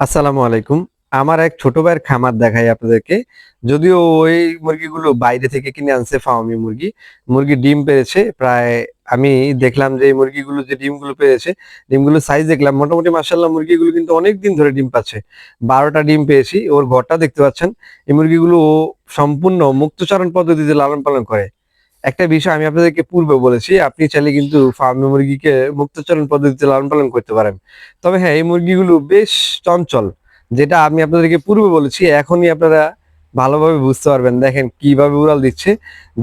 আসসালামু আলাইকুম। আমার এক ছোট ভাইয়ের খামার দেখাই আপনাদেরকে। যদিও ওই মুরগিগুলো বাইরে থেকে কিনে আনছে ফার্মি মুরগি। মুরগি ডিম পেরেছে। প্রায় আমি দেখলাম যে এই মুরগিগুলো যে ডিমগুলো পেয়েছে ডিমগুলো সাইজ দেখলাম। মোটামুটি মাসাল্লাহ মুরগিগুলো কিন্তু অনেক দিন ধরে ডিম পাচ্ছে। বারোটা ডিম পেয়েছি। ওর ঘরটা দেখতে পাচ্ছেন। এই মুরগিগুলো সম্পূর্ণ মুক্তচারণ পদ্ধতিতে লালন পালন করে। একটা বিষয় আমি আপনাদেরকে পূর্বে বলেছি, আপনি চাইলে কিন্তু ফার্মি মুরগিকে মুক্তচরণ পদ্ধতিতে লালন পালন করতে পারেন। তবে হ্যাঁ এই মুরগিগুলো বেশ চঞ্চল, যেটা আমি আপনাদেরকে পূর্বে বলেছি, এখনই আপনারা ভালোভাবে বুঝতে পারবেন। দেখেন কীভাবে উড়াল দিচ্ছে,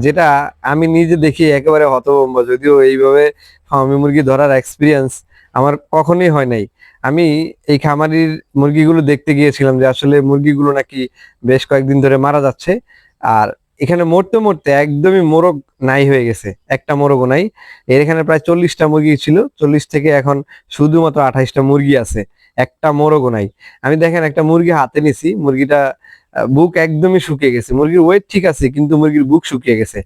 যেটা আমি নিজে দেখি একেবারে হতভম্ব, যদিও এইভাবে ফার্মি মুরগি ধরার এক্সপিরিয়েন্স আমার কখনোই হয় নাই। আমি এই খামারির মুরগিগুলো দেখতে গিয়েছিলাম যে আসলে মুরগিগুলো নাকি বেশ কয়েকদিন ধরে মারা যাচ্ছে, আর এখানে মরতে মরতে একদমই মোরগ নাই হয়ে গেছে, একটা মোরগও নাই। এর এখানে প্রায় চল্লিশটা মুরগি ছিল, চল্লিশ থেকে এখন শুধুমাত্র আঠাইশটা মুরগি আছে, একটা মোরগও নাই। আমি দেখেন একটা মুরগি হাতে নিছি, মুরগিটা বুক একদমই শুকিয়ে গেছে। মুরগির ওয়েট ঠিক আছে, কিন্তু মুরগির বুক শুকিয়ে গেছে।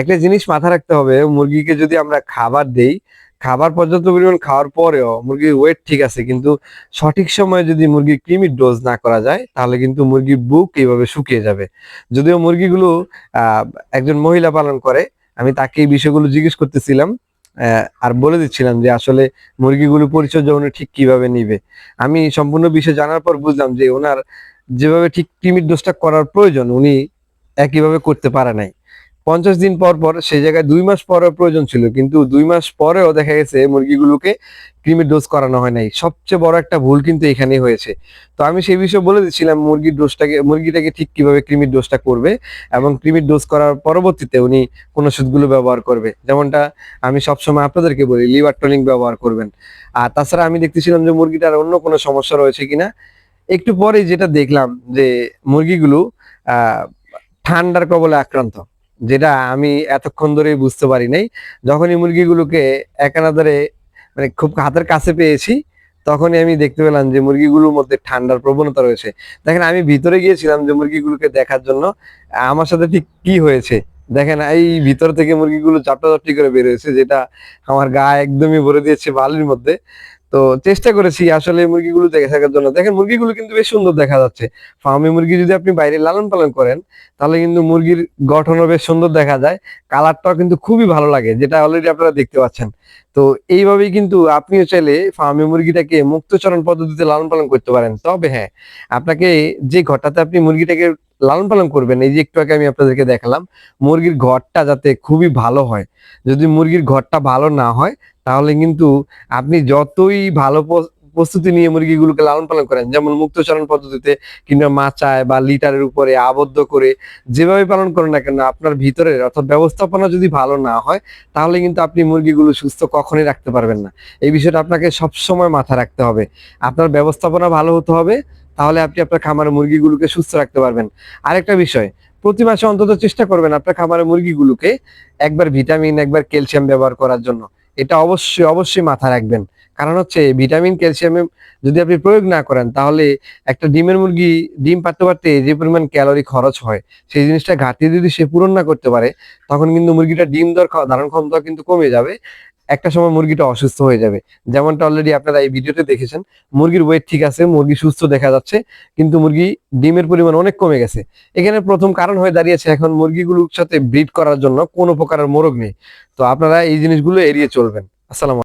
একটা জিনিস মাথা রাখতে হবে, মুরগিকে যদি আমরা খাবার দেই খাবার পর্যাপ্ত পরিমাণ খাওয়ার পরেও মুরগির ওয়েট ঠিক আছে, কিন্তু সঠিক সময়ে যদি মুরগির কৃমির ডোজ না করা যায়, তাহলে কিন্তু মুরগির বুক এইভাবে শুকিয়ে যাবে। যদিও মুরগিগুলো একজন মহিলা পালন করে, আমি তাকে এই বিষয়গুলো জিজ্ঞেস করতেছিলাম আর বলে দিচ্ছিলাম যে আসলে মুরগিগুলো পরিচর্যা উনি ঠিক কীভাবে নিবে। আমি সম্পূর্ণ বিষয় জানার পর বুঝলাম যে ওনার যেভাবে ঠিক কৃমির ডোজটা করার প্রয়োজন, উনি একইভাবে করতে পারে নাই। পঞ্চাশ দিন পর পর, সেই জায়গায় দুই মাস পরেও প্রয়োজন ছিল, কিন্তু দুই মাস পরেও দেখা গেছে মুরগিগুলোকে কৃমির ডোজ করানো হয় নাই। সবচেয়ে বড় একটা ভুল কিন্তু এখানেই হয়েছে। তো আমি সেই বিষয়ে বলে দিচ্ছিলাম, মুরগির ডোজটাকে মুরগিটাকে ঠিক কীভাবে কৃমির ডোজটা করবে এবং কৃমির ডোজ করার পরবর্তীতে উনি কোন ওষুধগুলো ব্যবহার করবে। যেমনটা আমি সবসময় আপনাদেরকে বলি লিভার টনিক ব্যবহার করবেন। আর তাছাড়া আমি দেখতেছিলাম যে মুরগিটার অন্য কোনো সমস্যা রয়েছে কিনা। একটু পরেই যেটা দেখলাম যে মুরগিগুলো ঠান্ডার কবলে আক্রান্ত। যেটা আমি এতক্ষণ ধরে বুঝতে পারি নাই, যখনই মুরগিগুলোকে একানাদারে মানে খুব হাতের কাছে পেয়েছি, তখনই আমি দেখতে পেলাম যে মুরগিগুলোর মধ্যে ঠান্ডার প্রবণতা রয়েছে। দেখেন, আমি ভিতরে গিয়েছিলাম যে মুরগিগুলোকে দেখার জন্য, আমার সাথে ঠিক কি হয়েছে? দেখেন, এই ভিতর থেকে মুরগিগুলো চাপটা চাপটি করে বের হয়েছে, যেটা আমার গা একদমই ভরে দিয়েছে বালির মধ্যে। তো চেষ্টা করেছি আসলে মুরগিগুলো দেখে থাকার জন্য। দেখেন, মুরগিগুলো কিন্তু বেশ সুন্দর দেখা যাচ্ছে। ফার্মি মুরগি যদি আপনি বাইরে লালন পালন করেন, তাহলে কিন্তু মুরগির গঠনও বেশ সুন্দর দেখা যায়। কালারটাও কিন্তু খুবই ভালো লাগে, যেটা অলরেডি আপনারা দেখতে পাচ্ছেন। তো এইভাবেই কিন্তু আপনিও চাইলে ফার্মি মুরগিটাকে মুক্তচরণ পদ্ধতিতে লালন পালন করতে পারেন। তবে হ্যাঁ আপনাকে যে ঘরটাতে আপনি মুরগিটাকে লালন পালন করবেন, এই যে একটু আগে আমি আপনাদেরকে দেখালাম, মুরগির ঘরটা যাতে খুবই ভালো হয়। যদি মুরগির ঘরটা ভালো না হয়, তাহলে কিন্তু আপনি যতই ভালো প্রস্তুতি নিয়ে মুরগিগুলোকে লালন পালন করেন, যেমন মুক্তচরণ পদ্ধতিতে কিংবা মাচায় বা লিটারের উপরে আবদ্ধ করে যেভাবে পালন করেন না কেন, আপনার ভিতরের অর্থাৎ ব্যবস্থাপনা যদি ভালো না হয়, তাহলে কিন্তু আপনি মুরগিগুলো সুস্থ কখনোই রাখতে পারবেন না। এই বিষয়টা আপনাকে সবসময় মাথায় রাখতে হবে। আপনার ব্যবস্থাপনা ভালো হতে হবে তাহলে আপনি আপনার খামারের মুরগিগুলোকে সুস্থ রাখতে পারবেন। আরেকটা বিষয়, প্রতি মাসে অন্তত চেষ্টা করবেন আপনার খামারের মুরগিগুলোকে একবার ভিটামিন, একবার ক্যালসিয়াম ব্যবহার করার জন্য। এটা অবশ্যই অবশ্যই মাথায় রাখবেন। কারণ হচ্ছে, ভিটামিন, ক্যালসিয়াম যদি আপনি প্রয়োগ না করেন, তাহলে একটা ডিমের মুরগি ডিম পারতে পারতে যে পরিমাণ ক্যালোরি খরচ হয়, সেই জিনিসটা ঘাটতি যদি সে পূরণ না করতে পারে, তখন কিন্তু মুরগিটা ডিম দর ধারণ ক্ষমতা কিন্তু কমে যাবে। একটা সময় মুরগিটা অসুস্থ হয়ে যাবে। যেমনটা অলরেডি আপনারা এই ভিডিওতে দেখেছেন, মুরগির ওয়েট ঠিক আছে, মুরগি সুস্থ দেখা যাচ্ছে, কিন্তু মুরগি ডিমের পরিমাণ অনেক কমে গেছে। এখানে প্রথম কারণ হয়ে দাঁড়িয়েছে এখন মুরগিগুলোর সাথে ব্রিড করার জন্য কোনো প্রকারের মোরগ নেই। তো আপনারা এই জিনিসগুলো এড়িয়ে চলবেন। আসসালাম